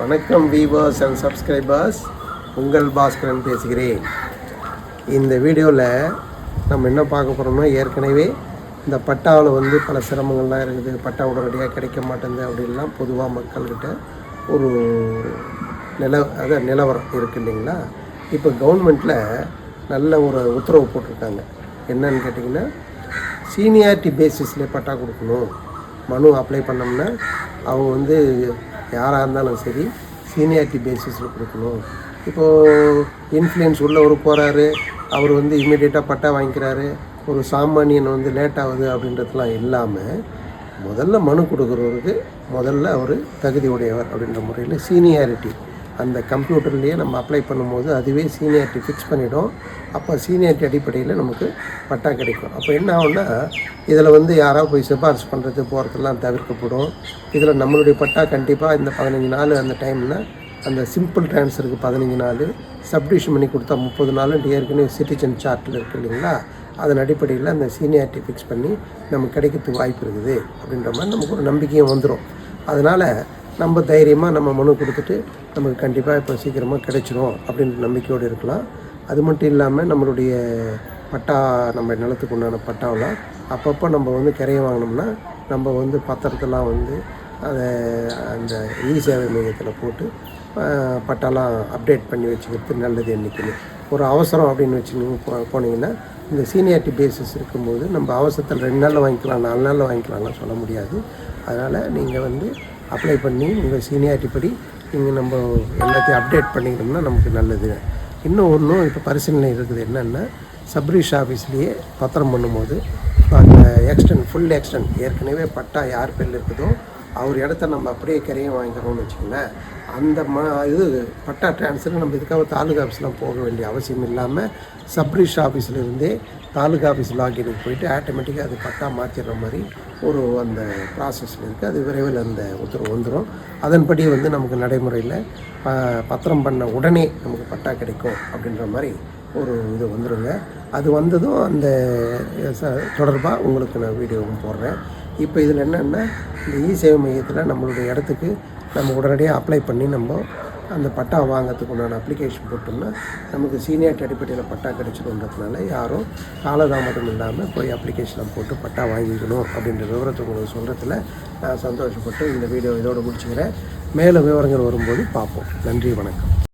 வணக்கம் viewers and subscribers உங்கள் பாஸ்கரன் பேசுகிறேன். இந்த வீடியோவில் நம்ம என்ன பார்க்க போகிறோம்னா ஏற்கனவே இந்த பட்டாவில் வந்து பல சிரமங்கள்லாம் இருக்குது. பட்டா உடனடியாக கிடைக்க மாட்டேங்குது அப்படின்லாம் பொதுவாக மக்கள்கிட்ட ஒரு நில அதான் நிலவரம் இருக்குது இல்லைங்களா? இப்போ கவர்மெண்ட்டில் நல்ல ஒரு உத்தரவு போட்டிருக்காங்க. என்னன்னு கேட்டிங்கன்னா சீனியாரிட்டி பேசிஸ்லேயே பட்டா கொடுக்கணும். மனு அப்ளை பண்ணோம்னா அவங்க வந்து யாராக இருந்தாலும் சரி சீனியாரிட்டி பேசிஸில் கொடுக்கணும். இப்போது இன்ஃப்ளூயன்ஸ் உள்ளவர் போகிறாரு அவர் வந்து இமீடியட்டாக பட்டா வாங்கிக்கிறாரு ஒரு சாமானியன் வந்து லேட் ஆகுது அப்படின்றதுலாம் இல்லாமல் முதல்ல மனு கொடுக்குறவருக்கு முதல்ல அவர் தகுதி உடையவர் அப்படின்ற முறையில் சீனியாரிட்டி அந்த கம்ப்யூட்டர்லேயே நம்ம அப்ளை பண்ணும்போது அதுவே சீனியாரிட்டி ஃபிக்ஸ் பண்ணிவிடும் அப்போ சீனியாரிட்டி அடிப்படையில் நமக்கு பட்டா கிடைக்கும். அப்போ என்ன ஆகும்னா இதில் வந்து யாராவது போய் சிபாரிசு பண்ணுறது போகிறதெல்லாம் தவிர்க்கப்படும். இதில் நம்மளுடைய பட்டா கண்டிப்பாக இந்த பதினஞ்சு நாள் அந்த டைமில் அந்த சிம்பிள் ட்ரான்ஸ்ஃபருக்கு பதினஞ்சு நாள் சப்டிஷன் பண்ணி கொடுத்தா முப்பது நாள் ஏற்கனவே சிட்டிசன் சார்ட்டில் இருக்கு இல்லைங்களா? அதன் அடிப்படையில் அந்த சீனியாரிட்டி ஃபிக்ஸ் பண்ணி நமக்கு கிடைக்கிறதுக்கு வாய்ப்பு இருக்குது. அப்படின்ற மாதிரி நமக்கு ஒரு நம்பிக்கையும் வந்துடும் அதனால் நம்ம தைரியமாக நம்ம மனு கொடுத்துட்டு நமக்கு கண்டிப்பாக இப்போ சீக்கிரமாக கிடைச்சிரும் அப்படின்ற நம்பிக்கையோடு இருக்கலாம். அது மட்டும் இல்லாமல் நம்மளுடைய பட்டா நம்ம நிலத்துக்கு உண்டான பட்டாவில் அப்பப்போ நம்ம வந்து கரையை வாங்கினோம்னா நம்ம வந்து பத்திரத்தெல்லாம் வந்து அதை அந்த இ சேவை மையத்தில் போட்டு பட்டாலாம் அப்டேட் பண்ணி வச்சுக்கிறது நல்லது என்றைக்குமே ஒரு அவசரம் அப்படின்னு வச்சு போ போனீங்கன்னா இந்த சீனியாரிட்டி பேசிஸ் இருக்கும்போது நம்ம அவசரத்தில் ரெண்டு நாளில் வாங்கிக்கலாம் நாலு நாளில் வாங்கிக்கலாம்லாம் சொல்ல முடியாது. அதனால் நீங்கள் வந்து அப்ளை பண்ணி உங்கள் சீனியாரிட்டி படி நீங்கள் நம்ம எல்லாத்தையும் அப்டேட் பண்ணிக்கிட்டோம்னா நமக்கு நல்லது. இன்னும் ஒன்றும் இப்போ பரிசீலனை இருக்குது என்னென்னா சப்ரிஷ் ஆஃபீஸ்லேயே பத்திரம் பண்ணும்போது இப்போ அந்த எக்ஸ்டென்ட் ஃபுல் எக்ஸ்டென்ட் ஏற்கனவே பட்டா யார் பேரில் இருக்குதோ அவர் இடத்த நம்ம அப்படியே கரையை வாங்கிக்கிறோம்னு வச்சுக்கோங்களேன். அந்த ம இது பட்டா டிரான்ஸ்ஃபர் நம்ம இதுக்காக தாலுகா ஆஃபீஸ்லாம் போக வேண்டிய அவசியம் இல்லாமல் சப்ரிஷ் ஆஃபீஸில் இருந்தே தாலுகா ஆஃபீஸ் லாகினுக்கு போயிட்டு ஆட்டோமேட்டிக்காக அது பட்டா மாற்றிடுற மாதிரி ஒரு அந்த ப்ராசஸில் இருக்குது அது விரைவில் அந்த உத்தரவு வந்துடும் அதன்படி வந்து நமக்கு நடைமுறையில் ப பத்திரம் பண்ண உடனே நமக்கு பட்டா கிடைக்கும் அப்படின்ற மாதிரி ஒரு இது வந்துடுங்க அது வந்ததும் அந்த தொடர்பாக உங்களுக்கு நான் வீடியோவும் போடுறேன். இப்போ இதில் என்னென்னா இந்த இ சேவை மையத்தில் நம்மளுடைய இடத்துக்கு நம்ம உடனடியாக அப்ளை பண்ணி நம்ம அந்த பட்டா வாங்கிறதுக்கு உண்டான அப்ளிகேஷன் போட்டோம்னா நமக்கு சீனியாரிட்டி அடிப்படையில் பட்டா கிடைச்சிடுன்றதுனால யாரும் காலதாமதம் இல்லாமல் போய் அப்ளிகேஷனை போட்டு பட்டா வாங்கிக்கணும் அப்படின்ற விவரத்தை உங்களுக்கு சொல்கிறதுல நான் சந்தோஷப்பட்டு இந்த வீடியோ இதோடு முடிச்சுக்கிறேன். மேலும் விவரங்கள் வரும்போது பார்ப்போம். நன்றி வணக்கம்.